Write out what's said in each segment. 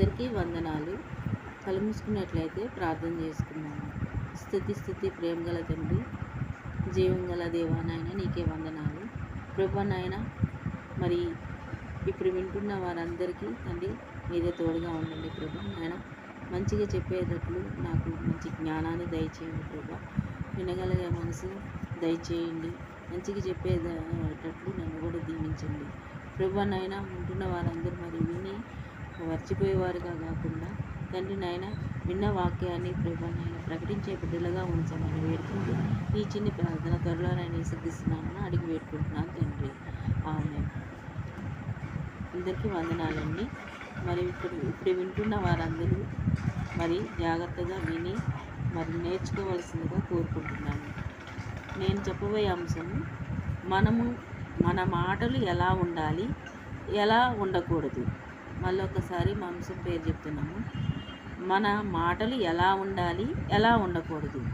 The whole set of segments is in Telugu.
అందరికీ వందనాలు. కలుముసుకున్నట్లయితే ప్రార్థన చేసుకున్నాను స్థుతి స్థుతి ప్రేమ గల తండ్రి జీవం గల దేవానాయన నీకే వందనాలు. ప్రభానాయన మరి ఇప్పుడు వింటున్న వారందరికీ తండ్రి మీరే తోడుగా ఉండండి ప్రభా నాయన. మంచిగా చెప్పేటట్లు నాకు మంచి జ్ఞానాన్ని దయచేయండి ప్రభా. వినగలిగే మనసు దయచేయండి. మంచిగా చెప్పేటట్లు నన్ను కూడా దీవించండి. ప్రభా నాయన ఉంటున్న వారందరూ మరి విని మర్చిపోయేవారుగా కాకుండా తండ్రి నాయన విన్న వాక్యాన్ని ప్రభా నాయన ప్రకటించే బిడ్డలుగా ఉంచమని వేడుకుంటూ ఈ చిన్ని ప్రార్థన త్వరలో నేను సిద్ధిస్తున్నామని అడిగి వేడుకుంటున్నాను తండ్రి. ఆమె అందరికీ వందనాలండి. మరి ఇప్పుడు ఇప్పుడు వింటున్న వారందరూ మరి జాగ్రత్తగా విని మరి నేర్చుకోవలసిందిగా కోరుకుంటున్నాను. నేను చెప్పబోయే అంశం మనము మన మాటలు ఎలా ఉండాలి ఎలా ఉండకూడదు. మళ్ళీ ఒకసారి మాంసం పేరు చెప్తున్నాము. మన మాటలు ఎలా ఉండాలి ఎలా ఉండకూడదు?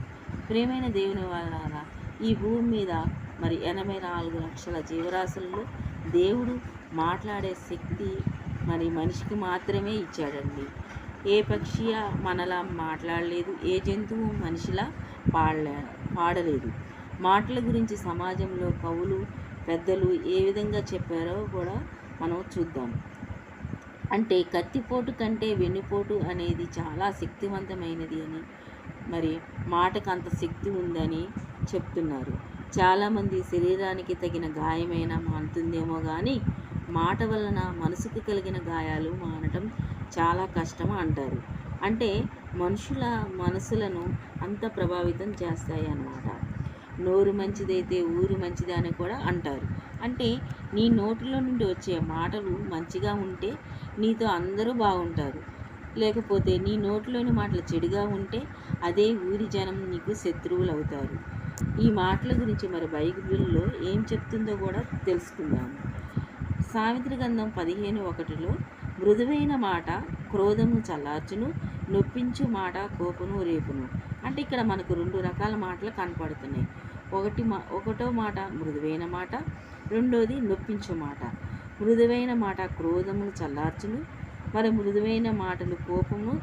ప్రేమైన దేవుని వాళ్ళారా ఈ భూమి మీద మరి ఎనభై నాలుగు లక్షల జీవరాశుల్లో దేవుడు మాట్లాడే శక్తి మరి మనిషికి మాత్రమే ఇచ్చాడండి. ఏ పక్షి మనలా మాట్లాడలేదు ఏ జంతువు మనిషిలా పాడలే పాడలేదు. మాటల గురించి సమాజంలో కవులు పెద్దలు ఏ విధంగా చెప్పారో కూడా మనం చూద్దాం. అంటే కత్తిపోటు కంటే వెన్నుపోటు అనేది చాలా శక్తివంతమైనది అని మరి మాటకు అంత శక్తి ఉందని చెప్తున్నారు. చాలామంది శరీరానికి తగిన గాయమైన మానుతుందేమో కానీ మాట వలన మనసుకు కలిగిన గాయాలు మానటం చాలా కష్టం అంటారు. అంటే మనుషుల మనసులను అంత ప్రభావితం చేస్తాయి అన్నమాట నోరు మంచిదైతే ఊరు మంచిది అని కూడా అంటారు. అంటే నీ నోటిలో నుండి వచ్చే మాటలు మంచిగా ఉంటే నీతో అందరూ బాగుంటారు. లేకపోతే నీ నోటిలోని మాటలు చెడుగా ఉంటే అదే ఊరి జనం నీకు శత్రువులు అవుతారు ఈ మాటల గురించి మరి బైబిల్లో ఏం చెప్తుందో కూడా తెలుసుకుందాం. సావిత్రి గంధం పదిహేను ఒకటిలో మృదువైన మాట క్రోధము చల్లార్చును నొప్పించు మాట కోపను రేపును. అంటే ఇక్కడ మనకు రెండు రకాల మాటలు కనపడుతున్నాయి. ఒకటి మా ఒకటో మాట మృదువైన మాట రెండోది నొప్పించు మాట. మృదువైన మాట క్రోధమును చల్లార్చును. మరి మృదువైన మాటలు కోపమును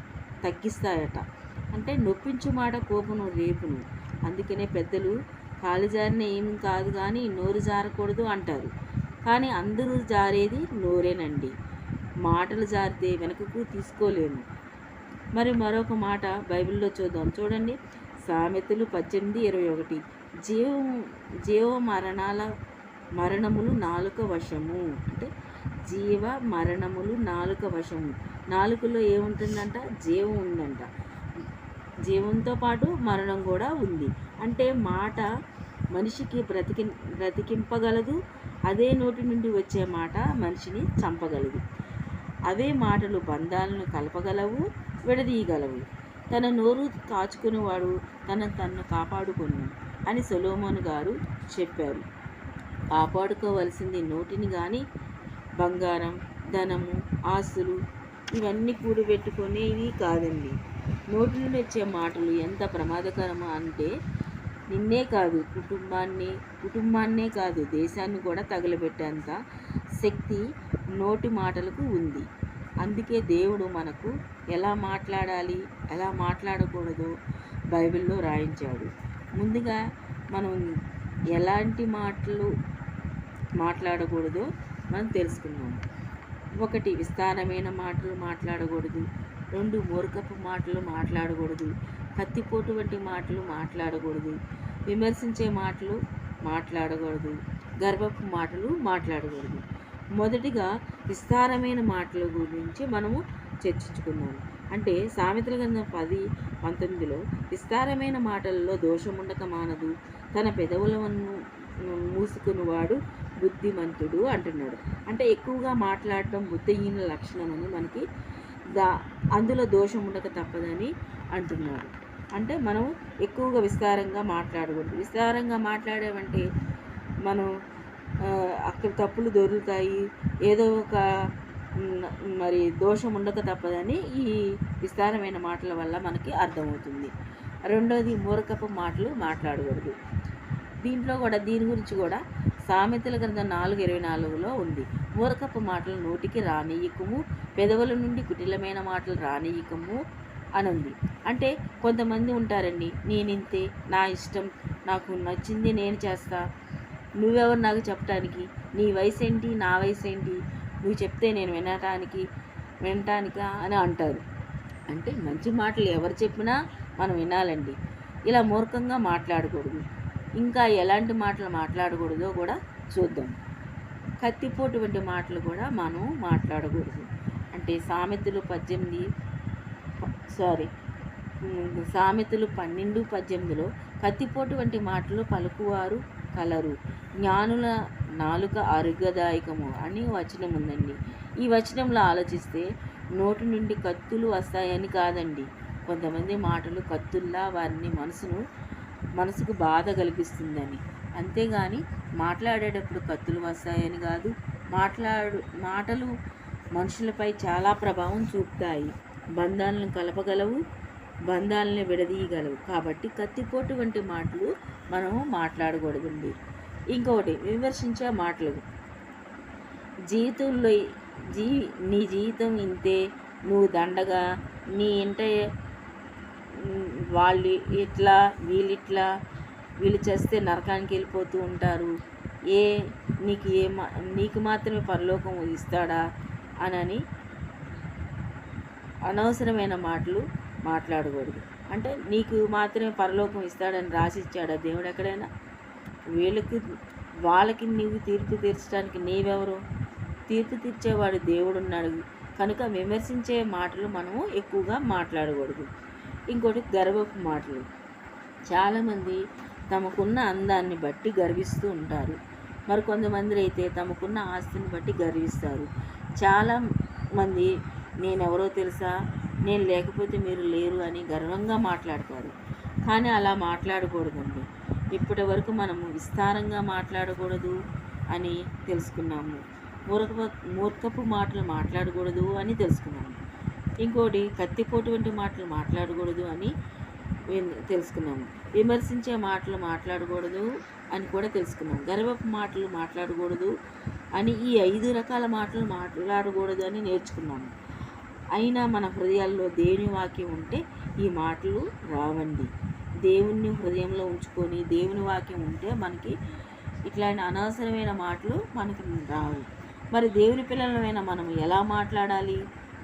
తగ్గిస్తాయట. అంటే నొప్పించు మాట కోపను రేపును. అందుకనే పెద్దలు కాలు జారిన ఏం కాదు కానీ నోరు జారకూడదు అంటారు. కానీ అందరూ జారేది నోరేనండి. మాటలు జారితే వెనుకకు తీసుకోలేము. మరి మరొక మాట బైబిల్లో చూద్దాం. చూడండి. సామెతలు పద్దెనిమిది ఇరవై ఒకటి. జీవం జీవ మరణాల మరణములు నాలుక వశము. అంటే జీవ మరణములు నాలుక వశము. నాలుకలో ఏముంటుందంట? జీవం ఉందంట. జీవంతో పాటు మరణం కూడా ఉంది. అంటే మాట మనిషికి బ్రతికి బ్రతికింపగలదు. అదే నోటి నుండి వచ్చే మాట మనిషిని చంపగలదు. అవే మాటలు బంధాలను కలపగలవు విడదీయగలవు. తన నోరు కాచుకునేవాడు తన తన్ను కాపాడుకును అని సొలోమోన్ గారు చెప్పారు. కాపాడుకోవలసింది నోటిని కానీ బంగారం ధనము ఆస్తులు ఇవన్నీ కూడబెట్టుకునేవి కాదండి. నోటి నుండి వచ్చే మాటలు ఎంత ప్రమాదకరమా అంటే నిన్నే కాదు కుటుంబాన్ని కుటుంబాన్నే కాదు దేశాన్ని కూడా తగలబెట్టేంత శక్తి నోటి మాటలకు ఉంది. అందుకే దేవుడు మనకు ఎలా మాట్లాడాలి ఎలా మాట్లాడకూడదు బైబిల్లో రాయించాడు. ముందుగా మనం ఎలాంటి మాటలు మాట్లాడకూడదో మనం తెలుసుకున్నాము ఒకటి విస్తారమైన మాటలు మాట్లాడకూడదు రెండు మూర్ఖపు మాటలు మాట్లాడకూడదు కత్తిపోటు వంటి మాటలు మాట్లాడకూడదు విమర్శించే మాటలు మాట్లాడకూడదు గర్వపు మాటలు మాట్లాడకూడదు. మొదటిగా విస్తారమైన మాటల గురించి మనము చర్చించుకున్నాము అంటే సామెతల గ్రంథం పది పంతొమ్మిదిలో విస్తారమైన మాటలలో దోషముండక మానదు తన పెదవులను మూసుకునివాడు బుద్ధిమంతుడు అంటున్నాడు. అంటే ఎక్కువగా మాట్లాడటం బుద్ధిహీన లక్షణం అని మనకి దా అందులో దోషం ఉండక తప్పదని అంటున్నాడు. అంటే మనం ఎక్కువగా విస్తారంగా మాట్లాడకూడదు. విస్తారంగా మాట్లాడామంటే మనం అక్కడ తప్పులు దొరుకుతాయి ఏదో ఒక మరి దోషం ఉండక తప్పదని ఈ విస్తారమైన మాటల వల్ల మనకి అర్థమవుతుంది. రెండోది మూరకపు మాటలు మాట్లాడకూడదు. దీంట్లో కూడా దీని గురించి కూడా సామెతల గ్రంథం నాలుగు ఇరవై నాలుగులో ఉంది. మూర్ఖపు మాటలు నోటికి రానియకము పెదవుల నుండి కుటిలమైన మాటలు రానియకము అనుంది. అంటే కొంతమంది ఉంటారండి నేనింతే నా ఇష్టం నాకు నచ్చింది నేను చేస్తా. నువ్వెవరు నాకు చెప్పడానికి నీ వయసు ఏంటి నా వయసు ఏంటి నువ్వు చెప్తే నేను వినటానికి వినటానికా అని అంటారు. అంటే మంచి మాటలు ఎవరు చెప్పినా మనం వినాలండి. ఇలా మూర్ఖంగా మాట్లాడకూడదు. ఇంకా ఎలాంటి మాటలు మాట్లాడకూడదో కూడా చూద్దాం. కత్తిపోటు వంటి మాటలు కూడా మనం మాట్లాడకూడదు. అంటే సామెతలు పద్దెనిమిది సారీ సామెతలు పన్నెండు పద్దెనిమిదిలో కత్తిపోటు వంటి మాటలు పలుకువారు కలరు. జ్ఞానుల నాలుక ఆరోగ్యదాయకము అని వచనం ఉందండి. ఈ వచనంలో ఆలోచిస్తే నోటి నుండి కత్తులు వస్తాయని కాదండి. కొంతమంది మాటలు కత్తుల్లా వారిని మనసును మనసుకు బాధ కలిగిస్తుందని. అంతేగాని మాట్లాడేటప్పుడు కత్తులు వస్తాయని కాదు మాట్లాడు మాటలు మనుషులపై చాలా ప్రభావం చూపుతాయి. బంధాలను కలపగలవు బంధాలను విడదీయగలవు. కాబట్టి కత్తిపోటు వంటి మాటలు మనము మాట్లాడకూడదండి. ఇంకొకటి విమర్శించే మాటలు. జీవితంలో జీ నీ జీవితం ఇంతే. నువ్వు దండగా నీ ఇంట వాళ్ళు ఇట్లా వీళ్ళిట్లా వీళ్ళు చేస్తే నరకానికి వెళ్ళిపోతూ ఉంటారు. ఏ నీకు ఏ మా నీకు మాత్రమే పరలోకం ఇస్తాడా? అనని అనవసరమైన మాటలు మాట్లాడకూడదు. అంటే నీకు మాత్రమే పరలోకం ఇస్తాడని రాసిచ్చాడా దేవుడు ఎక్కడైనా? వీళ్ళకి వాళ్ళకి నీవు తీర్పు తీర్చడానికి నీవెవరు? తీర్పు తీర్చేవాడు దేవుడు ఉన్నాడు కనుక విమర్శించే మాటలు మనము ఎక్కువగా మాట్లాడకూడదు. ఇంకోటి గర్వపు మాటలు. చాలామంది తమకున్న అందాన్ని బట్టి గర్విస్తూ ఉంటారు. మరి కొంతమంది అయితే తమకున్న ఆస్తిని బట్టి గర్విస్తారు. చాలా మంది నేనెవరో తెలుసా? నేను లేకపోతే మీరు లేరు అని గర్వంగా మాట్లాడతారు. కానీ అలా మాట్లాడకూడదండి. ఇప్పటి వరకు మనము విస్తారంగా మాట్లాడకూడదు అని తెలుసుకున్నాము. మూర్ఖ మూర్ఖపు మాటలు మాట్లాడకూడదు అని తెలుసుకున్నాము. ఇంకోటి కత్తిపోటువంటి మాటలు మాట్లాడకూడదు అని తెలుసుకున్నాము. విమర్శించే మాటలు మాట్లాడకూడదు అని కూడా తెలుసుకున్నాం గర్వపు మాటలు మాట్లాడకూడదు అని ఈ ఐదు రకాల మాటలు మాట్లాడకూడదు అని నేర్చుకున్నాము. అయినా మన హృదయాల్లో దేవుని వాక్యం ఉంటే ఈ మాటలు రావండి. దేవుణ్ణి హృదయంలో ఉంచుకొని దేవుని వాక్యం ఉంటే మనకి ఇట్లాంటి అనవసరమైన మాటలు మనకి రావు. మరి దేవుని పిల్లలమైన మనం ఎలా మాట్లాడాలి?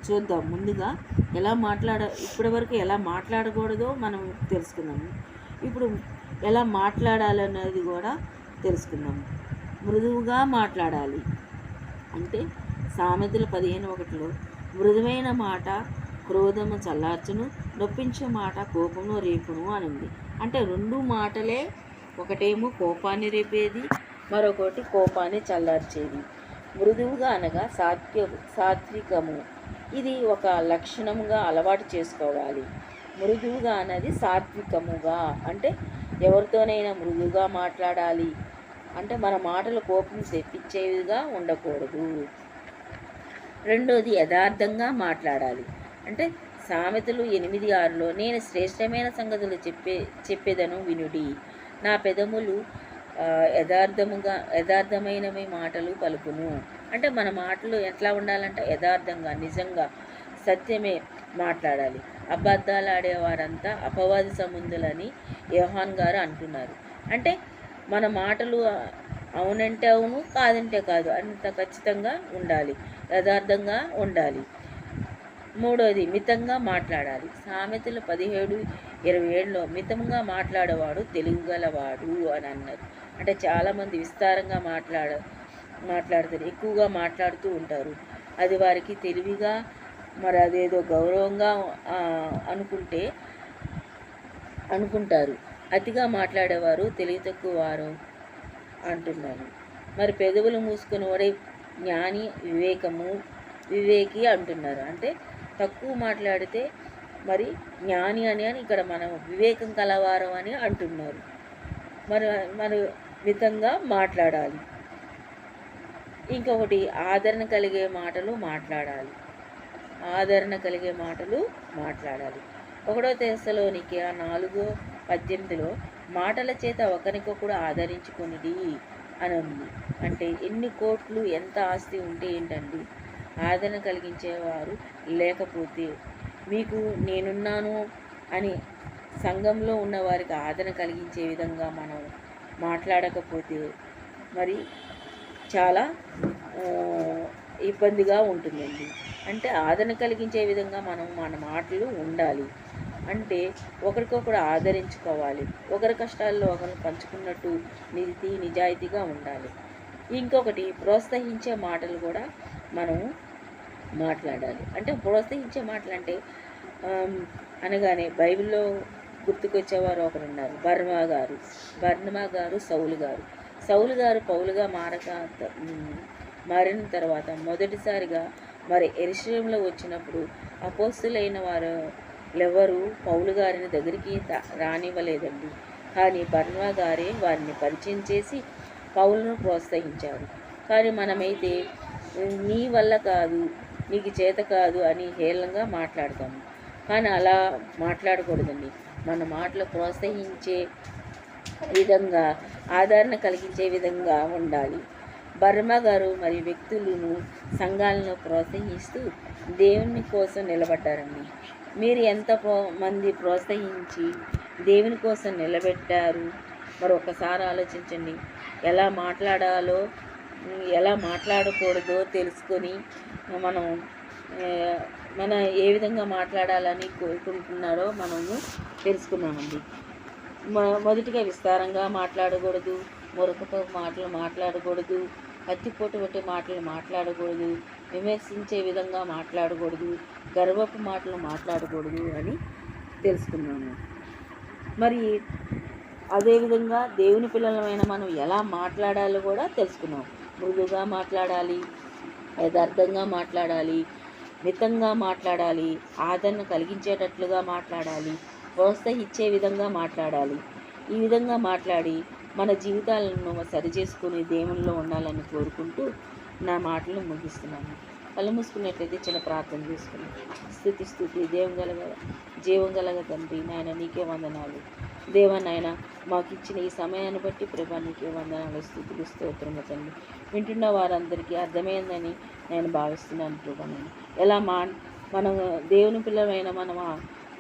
చూద్దాం. ముందుగా ఎలా మాట్లాడ ఇప్పటివరకు ఎలా మాట్లాడకూడదో మనం తెలుసుకుందాము ఇప్పుడు ఎలా మాట్లాడాలన్నది కూడా తెలుసుకుందాము మృదువుగా మాట్లాడాలి. అంటే సామెతలు పదిహేను ఒకటిలో మృదువైన మాట క్రోధము చల్లార్చును నొప్పించే మాట కోపము రేపును అని ఉంది అంటే రెండు మాటలే ఒకటేమో కోపాన్ని రేపేది మరొకటి కోపాన్ని చల్లార్చేది. మృదువుగా అనగా సాత్వ సాత్వికము. ఇది ఒక లక్షణముగా అలవాటు చేసుకోవాలి. మృదువుగా అన్నది సాత్వికముగా. అంటే ఎవరితోనైనా మృదువుగా మాట్లాడాలి. అంటే మన మాటలు కోపం తెప్పించేవిగా ఉండకూడదు. రెండోది యథార్థంగా మాట్లాడాలి. అంటే సామెతలు ఎనిమిది ఆరులో నేను శ్రేష్టమైన సంగతులు చెప్పే చెప్పేదను వినుడి. నా పెదములు యథార్థముగా యథార్థమైనవి మాటలు పలుకును. అంటే మన మాటలు ఎట్లా ఉండాలంటే యథార్థంగా నిజంగా సత్యమే మాట్లాడాలి. అబద్ధాలు ఆడేవారంతా అపవాది సముందులని యోహాన్ గారు అంటున్నారు. అంటే మన మాటలు అవునంటే అవును కాదంటే కాదు అంత ఖచ్చితంగా ఉండాలి యథార్థంగా ఉండాలి. మూడోది మితంగా మాట్లాడాలి. సామెతలు పదిహేడు ఇరవై ఏడులో మితంగా మాట్లాడేవాడు తెలుగుగలవాడు అని అన్నారు. అంటే చాలామంది విస్తారంగా మాట్లాడ మాట్లాడతారు. ఎక్కువగా మాట్లాడుతూ ఉంటారు. అది వారికి తెలివిగా మరి అదేదో గౌరవంగా అనుకుంటే అనుకుంటారు. అతిగా మాట్లాడేవారు తెలివి తక్కువ వారు అంటున్నారు మరి పెదవులు మూసుకుని వాడే జ్ఞాని వివేకము వివేకి అంటున్నారు. అంటే తక్కువ మాట్లాడితే మరి జ్ఞాని అని అని ఇక్కడ మనం వివేకం కలవారం అని అంటున్నారు. మరి మరి మితంగా మాట్లాడాలి. ఇంకొకటి ఆదరణ కలిగే మాటలు మాట్లాడాలి. ఆదరణ కలిగే మాటలు మాట్లాడాలి. ఒకటో తెశలోనికి ఆ నాలుగో పద్దెనిమిదిలో మాటల చేత ఒకరికొకడు ఆదరించుకొనిడి అని ఉంది. అంటే ఎన్ని కోట్లు ఎంత ఆస్తి ఉంటే ఏంటండి? ఆదరణ కలిగించేవారు లేకపోతే మీకు నేనున్నాను అని సంఘంలో ఉన్నవారికి ఆదరణ కలిగించే విధంగా మనం మాట్లాడకపోతే మరి చాలా ఇబ్బందిగా ఉంటుందండి. అంటే ఆదరణ కలిగించే విధంగా మనం మన మాటలు ఉండాలి. అంటే ఒకరికొకరు ఆదరించుకోవాలి. ఒకరి కష్టాల్లో ఒకరు పంచుకున్నట్టు నీతి నిజాయితీగా ఉండాలి. ఇంకొకటి ప్రోత్సహించే మాటలు కూడా మనము మాట్లాడాలి. అంటే ప్రోత్సహించే మాటలు అంటే అనగానే బైబిల్లో గుర్తుకొచ్చేవారు ఒకరు ఉన్నారు బర్మా గారు. బర్మా గారు సౌలు గారు. సౌలు గారు పౌలుగా మారక త- మారిన తర్వాత మొదటిసారిగా మరి ఎరుశ్రయంలో వచ్చినప్పుడు అపోస్తులైన వారు ఎవరు పౌలు గారిని దగ్గరికి రానివ్వలేదండి. కానీ బర్మా గారే వారిని పరిచయం చేసి పౌలను ప్రోత్సహించారు. కానీ మనమైతే నీ వల్ల కాదు నీకు చేత కాదు అని హేళనగా మాట్లాడతాము. కానీ అలా మాట్లాడకూడదండి. మన మాటలు ప్రోత్సహించే విధంగా ఆదరణ కలిగించే విధంగా ఉండాలి. బర్మ గారు మరియు వ్యక్తులను సంఘాలను ప్రోత్సహిస్తూ దేవుని కోసం నిలబడ్డారండి. మీరు ఎంత మంది ప్రోత్సహించి దేవుని కోసం నిలబెట్టారు? మరి ఒకసారి ఆలోచించండి. ఎలా మాట్లాడాలో ఎలా మాట్లాడకూడదో తెలుసుకొని మనం మన ఏ విధంగా మాట్లాడాలని కోరుకుంటున్నారో మనము తెలుసుకున్నామండి. మొ- మొదటిగా విస్తారంగా మాట్లాడకూడదు మొరకపు మాటలు మాట్లాడకూడదు కత్తిపోటు వంటి మాటలు మాట్లాడకూడదు విమర్శించే విధంగా మాట్లాడకూడదు గర్వపు మాటలు మాట్లాడకూడదు అని తెలుసుకున్నాము. మరి అదేవిధంగా దేవుని పిల్లలమైన మనం ఎలా మాట్లాడాలో కూడా తెలుసుకున్నాం. మృదుగా మాట్లాడాలి యథార్థంగా మాట్లాడాలి మితంగా మాట్లాడాలి ఆదరణ కలిగించేటట్లుగా మాట్లాడాలి ప్రోత్సహించే విధంగా మాట్లాడాలి. ఈ విధంగా మాట్లాడి మన జీవితాలను సరిచేసుకుని దేవుల్లో ఉండాలని కోరుకుంటూ నా మాటలు ముగిస్తున్నాను. కళ్ళు మూసుకున్నట్లయితే చిన్న ప్రార్థన చేసుకున్నాం స్థుతి స్థుతి. దేవం గలగ జీవం గలగ తండ్రి నాయన నీకే వందనాలు. దేవా నాయన మాకు ఇచ్చిన ఈ సమయాన్ని బట్టి ప్రభా నీకే వందనాలు స్థుతులు స్తోత్రము తండ్రి. వింటున్న వారందరికీ అర్థమైందని నేను భావిస్తున్నాను ప్రభా ఎలా మా మనం దేవుని పిల్లమైన మనం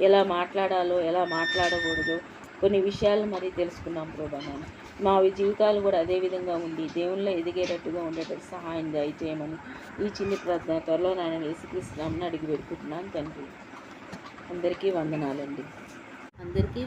ఎలా మాట్లాడాలో ఎలా మాట్లాడకూడదు కొన్ని విషయాలు మరి తెలుసుకున్నాం ప్రభా మా జీవితాలు కూడా అదే విధంగా ఉండి దేవుళ్ళ ఎదిగేటట్టుగా ఉండేటట్టు సహాయం దయచేయమని ఈ చిన్ని ప్రార్థన త్వరలో నాయన యేసుక్రీస్తునామని అడిగి పెట్టుకుంటున్నాను తండ్రి. అందరికీ వందనాలండి. అందరికీ